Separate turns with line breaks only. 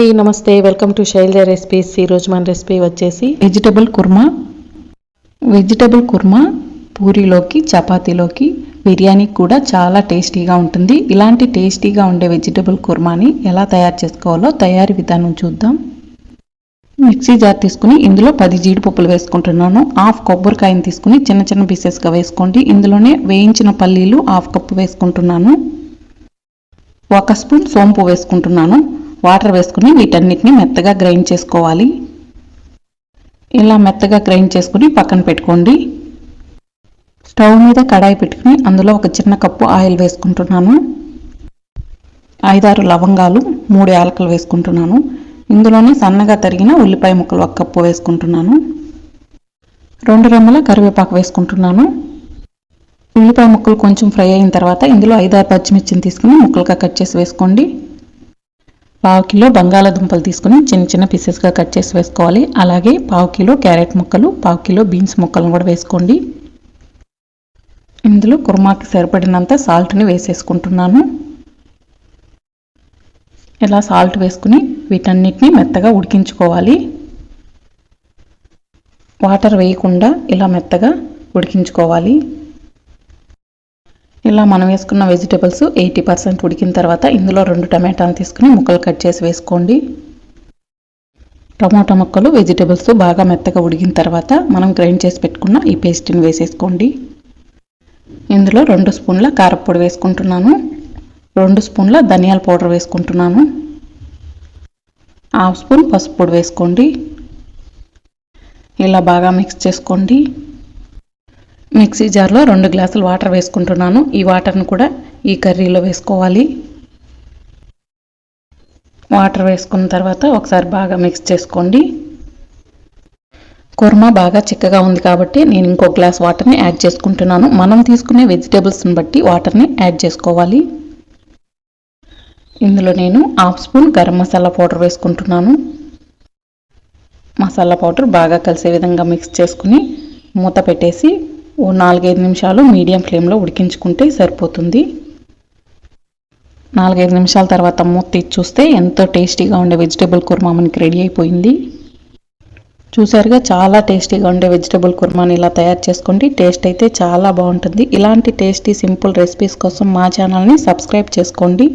అండి నమస్తే. Welcome to Shailaja recipes. ఈరోజు మన రెసిపీ వచ్చేసి
వెజిటబుల్ కుర్మా. వెజిటబుల్ కుర్మా పూరీలోకి చపాతీలోకి బిర్యానీకి కూడా చాలా టేస్టీగా ఉంటుంది. ఇలాంటి టేస్టీగా ఉండే వెజిటబుల్ కుర్మాని ఎలా తయారు చేసుకోవాలో తయారీ విధానం చూద్దాం. మిక్సీ జార్ తీసుకుని ఇందులో పది జీడిపప్పులు వేసుకుంటున్నాను. హాఫ్ కొబ్బరికాయని తీసుకుని చిన్న చిన్న పీసెస్గా వేసుకోండి. ఇందులోనే వేయించిన పల్లీలు హాఫ్ కప్పు వేసుకుంటున్నాను. ఒక స్పూన్ సోంపు వేసుకుంటున్నాను. వాటర్ వేసుకుని వీటన్నిటిని మెత్తగా గ్రైండ్ చేసుకోవాలి. ఇలా మెత్తగా గ్రైండ్ చేసుకుని పక్కన పెట్టుకోండి. స్టవ్ మీద కడాయి పెట్టుకుని అందులో ఒక చిన్న కప్పు ఆయిల్ వేసుకుంటున్నాను. ఐదారు లవంగాలు మూడు యాలకలు వేసుకుంటున్నాను. ఇందులోనే సన్నగా తరిగిన ఉల్లిపాయ ముక్కలు ఒక కప్పు వేసుకుంటున్నాను. రెండు రెమ్మల కరివేపాకు వేసుకుంటున్నాను. ఉల్లిపాయ ముక్కలు కొంచెం ఫ్రై అయిన తర్వాత ఇందులో ఐదారు పచ్చిమిర్చిని తీసుకుని ముక్కలుగా కట్ చేసి వేసుకోండి. పావు కిలో బంగాళాదుంపలు తీసుకుని చిన్న చిన్న పీసెస్గా కట్ చేసి వేసుకోవాలి. అలాగే పావు కిలో క్యారెట్ ముక్కలు పావు కిలో బీన్స్ ముక్కలను కూడా వేసుకోండి. ఇందులో కుర్మాకి సరిపడినంత సాల్ట్ని వేసేసుకుంటున్నాను. ఇలా సాల్ట్ వేసుకుని వీటన్నిటిని మెత్తగా ఉడికించుకోవాలి. వాటర్ వేయకుండా ఇలా మెత్తగా ఉడికించుకోవాలి. ఇలా మనం వేసుకున్న వెజిటేబుల్స్ ఎయిటీ పర్సెంట్ ఉడికిన తర్వాత ఇందులో రెండు టమాటాలు తీసుకుని ముక్కలు కట్ చేసి వేసుకోండి. టమాటా ముక్కలు వెజిటేబుల్స్ బాగా మెత్తగా ఉడికిన తర్వాత మనం గ్రైండ్ చేసి పెట్టుకున్న ఈ పేస్ట్ని వేసేసుకోండి. ఇందులో రెండు స్పూన్ల కారపొడి వేసుకుంటున్నాను. రెండు స్పూన్ల ధనియాల పౌడర్ వేసుకుంటున్నాను. హాఫ్ స్పూన్ పసుపు పొడి వేసుకోండి. ఇలా బాగా మిక్స్ చేసుకోండి. మిక్సీ జార్లో రెండు గ్లాసులు వాటర్ వేసుకుంటున్నాను. ఈ వాటర్ను కూడా ఈ కర్రీలో వేసుకోవాలి. వాటర్ వేసుకున్న తర్వాత ఒకసారి బాగా మిక్స్ చేసుకోండి. కుర్మా బాగా చిక్కగా ఉంది కాబట్టి నేను ఇంకో గ్లాస్ వాటర్ని యాడ్ చేసుకుంటున్నాను. మనం తీసుకునే వెజిటేబుల్స్ని బట్టి వాటర్ని యాడ్ చేసుకోవాలి. ఇందులో నేను half spoon garam masala powder వేసుకుంటున్నాను. మసాలా పౌడర్ బాగా కలిసే విధంగా మిక్స్ చేసుకుని మూత పెట్టేసి ఓ నాలుగైదు నిమిషాలు మీడియం ఫ్లేమ్లో ఉడికించుకుంటే సరిపోతుంది. నాలుగైదు నిమిషాల తర్వాత మూత తీసి చూస్తే ఎంతో టేస్టీగా ఉండే వెజిటేబుల్ కుర్మా మనకి రెడీ అయిపోయింది. చూసారుగా చాలా టేస్టీగా ఉండే వెజిటేబుల్ కుర్మాని ఇలా తయారు చేసుకోండి టేస్ట్ అయితే చాలా బాగుంటుంది. ఇలాంటి టేస్టీ సింపుల్ రెసిపీస్ కోసం మా ఛానల్ని సబ్స్క్రైబ్ చేసుకోండి.